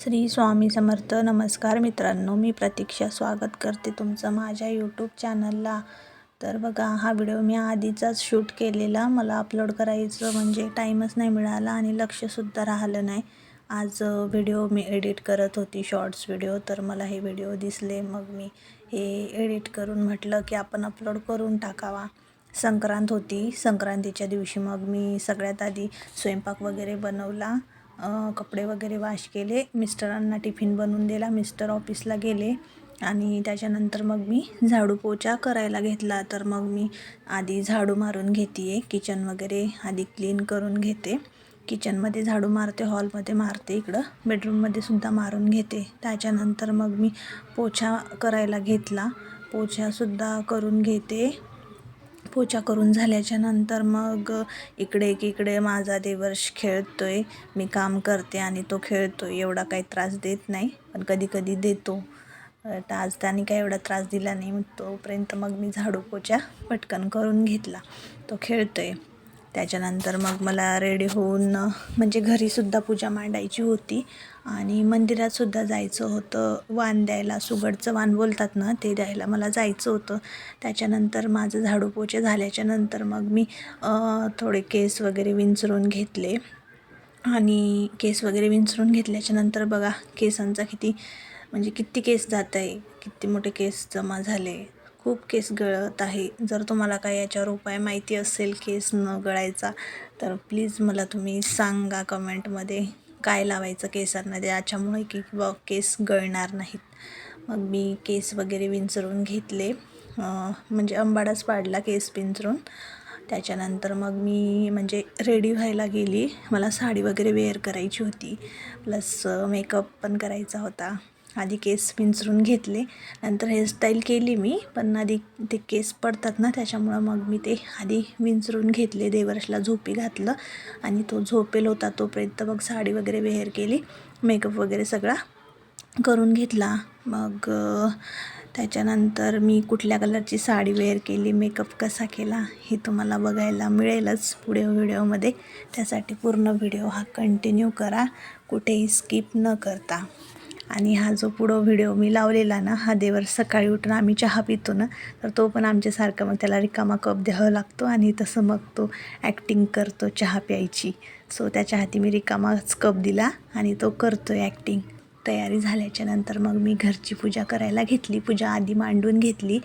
श्री स्वामी समर्थ नमस्कार मित्रांनो मी प्रतीक्षा स्वागत करते तुमचं माझ्या यूट्यूब चॅनलला तर बघा हा व्हिडिओ मी आधीचाच शूट केलेला. मला अपलोड करायचं म्हणजे टाईमच नाही मिळाला आणि लक्षसुद्धा राहिलं नाही. आज व्हिडिओ मी एडिट करत होती शॉर्ट्स व्हिडिओ तर मला हे व्हिडिओ दिसले. मग मी हे एडिट करून म्हटलं की आपण अपलोड करून टाकावा. संक्रांत होती. संक्रांतीच्या दिवशी मग मी सगळ्यात आधी स्वयंपाक वगैरे बनवला. कपडे वगैरे वॉश केले. मिस्टरांना टिफिन बनवून दिला. मिस्टर ऑफिसला गेले. आणि त्याच्यानंतर मग मी झाडू पोचा करायला घेतला. तर मग मी आधी झाडू मारून घेते आहे किचन वगैरे आधी क्लीन करून घेते. किचनमध्ये झाडू मारते. हॉलमध्ये मारते. इकडं बेडरूममध्ये सुद्धा मारून घेते. त्याच्यानंतर मग मी पोछा करायला घेतला. पोछासुद्धा करून घेते. पोचा करून झाल्याच्यानंतर मग इकडे एकीकडे माझा देवर्ष खेळतो आहे मी काम करते आणि तो खेळतो आहे एवढा काही त्रास देत नाही. पण कधी कधी देतो. तर आज त्याने काही एवढा त्रास दिला नाही. मग तोपर्यंत मग मी झाडू पोचा पटकन करून घेतला. तो खेळतो आहे त्याच्यानंतर मग मला रेडी होऊन म्हणजे घरीसुद्धा पूजा मांडायची होती. आणि मंदिरातसुद्धा जायचं होतं. वाण द्यायला सुगडचं वाण बोलतात ना ते द्यायला मला जायचं होतं. त्याच्यानंतर माझं झाडू पोचे झाल्याच्यानंतर मग मी थोडे केस वगैरे विंचरून घेतले. आणि केस वगैरे विंचरून घेतल्याच्यानंतर बघा केसांचा किती म्हणजे किती केस जात आहे किती मोठे केस जमा झाले. खूप केस गळत आहे. जर तुम्हाला काही याच्यावर उपाय माहिती असेल केस न गळायचा तर प्लीज मला तुम्ही सांगा कमेंटमध्ये. काय लावायचं केसांना याच्यामुळे की किंवा केस गळणार नाहीत. मग मी केस वगैरे विंचरून घेतले. म्हणजे अंबाडाच पाडला केस विंचरून. त्याच्यानंतर मग मी म्हणजे रेडी व्हायला गेली. मला साडी वगैरे वेअर करायची होती. प्लस मेकअप पण करायचा होता. आधी केस विंचरून घेतले. नंतर हेअरस्टाईल केली मी पण आधी ते केस पडतात ना त्याच्यामुळं मग मी ते आधी विंचरून घेतले देवर्षला झोपी घातलं आणि तो झोपेल होता तोपर्यंत मग साडी वगैरे वेअर केली मेकअप वगैरे सगळा करून घेतला. मग त्याच्यानंतर मी कुठल्या कलरची साडी वेअर केली मेकअप कसा केला हे तुम्हाला बघायला मिळेलच पुढे व्हिडिओमध्ये. त्यासाठी पूर्ण व्हिडिओ हा कंटिन्यू करा कुठेही स्किप न करता. आणि हा जो पुढं व्हिडिओ मी लावलेला ना हा देवर सकाळी उठून आम्ही चहा पितो ना तर तो पण आमच्यासारखा मग त्याला रिकामा कप द्यावा लागतो आणि तसं मग तो ॲक्टिंग करतो चहा प्यायची. सो त्याच्या हाती मी रिकामाच कप दिला आणि तो करतो आहे ॲक्टिंग तयारी झाल्याच्यानंतर मग मी घरची पूजा करायला घेतली. पूजा आधी मांडून घेतली.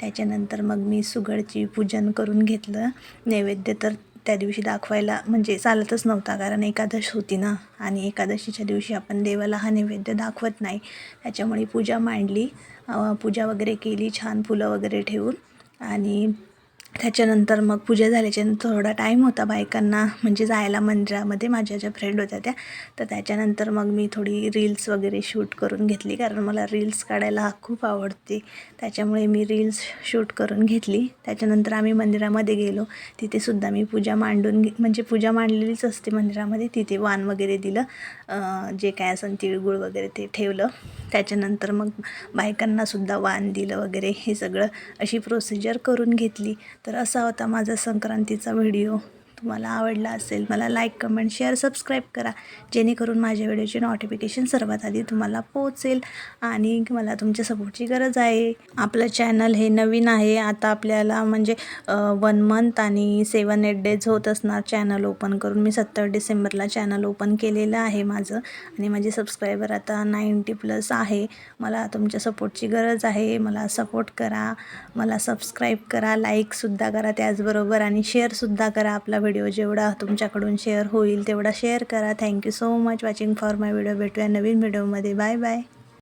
त्याच्यानंतर मग मी सुगडची पूजन करून घेतलं. नैवेद्य तर त्या दिवशी दाखवायला म्हणजे चालतच नव्हता कारण एकादश होती ना. आणि एकादशीच्या दिवशी आपण देवाला हा नैवेद्य दाखवत नाही. त्याच्यामुळे पूजा मांडली. पूजा वगैरे केली छान फुलं वगैरे ठेवून. आणि त्याच्यानंतर मग पूजा झाल्याच्यानंतर थोडा टाईम होता बायकांना म्हणजे जायला मंदिरामध्ये माझ्या ज्या फ्रेंड होत्या त्या. तर त्याच्यानंतर मग मी थोडी रील्स वगैरे शूट करून घेतली कारण मला रील्स काढायला खूप आवडते. त्याच्यामुळे मी रील्स शूट करून घेतली. त्याच्यानंतर आम्ही मंदिरामध्ये गेलो. तिथेसुद्धा मी पूजा मांडून घे म्हणजे पूजा मांडलेलीच असते मंदिरामध्ये. तिथे वाण वगैरे दिलं जे काय असेल तिळगुळ वगैरे ते ठेवलं. त्याच्यानंतर मग बायकांनासुद्धा वाण दिलं वगैरे हे सगळं अशी प्रोसिजर करून घेतली. तर असा होता माझा संक्रांतीचा व्हिडिओ. तुम्हाला आवडला असेल मला लाईक कमेंट शेअर सबस्क्राईब करा. जेणेकरून माझ्या व्हिडिओचे नोटिफिकेशन सर्वात आधी तुम्हाला पोहोचेल आणि मला तुमच्या सपोर्टची गरज आहे. आपलं चॅनल हे नवीन आहे. आता आपल्याला म्हणजे वन मंथ आणि सेवन एट डेज होत असणार चॅनल ओपन करून. मी सत्तर डिसेंबरला चॅनल ओपन केलेलं आहे माझं आणि माझे सबस्क्रायबर आता नाईंटी प्लस आहे. मला तुमच्या सपोर्टची गरज आहे. मला सपोर्ट करा. मला सबस्क्राईब करा. लाईकसुद्धा करा त्याचबरोबर आणि शेअरसुद्धा करा. आपला व्हिडिओ जेवढा तुमच्याकडून शेअर होईल तेवढा शेअर करा. Thank you so much watching for my video भेटूया नवीन व्हिडिओमध्ये बाय बाय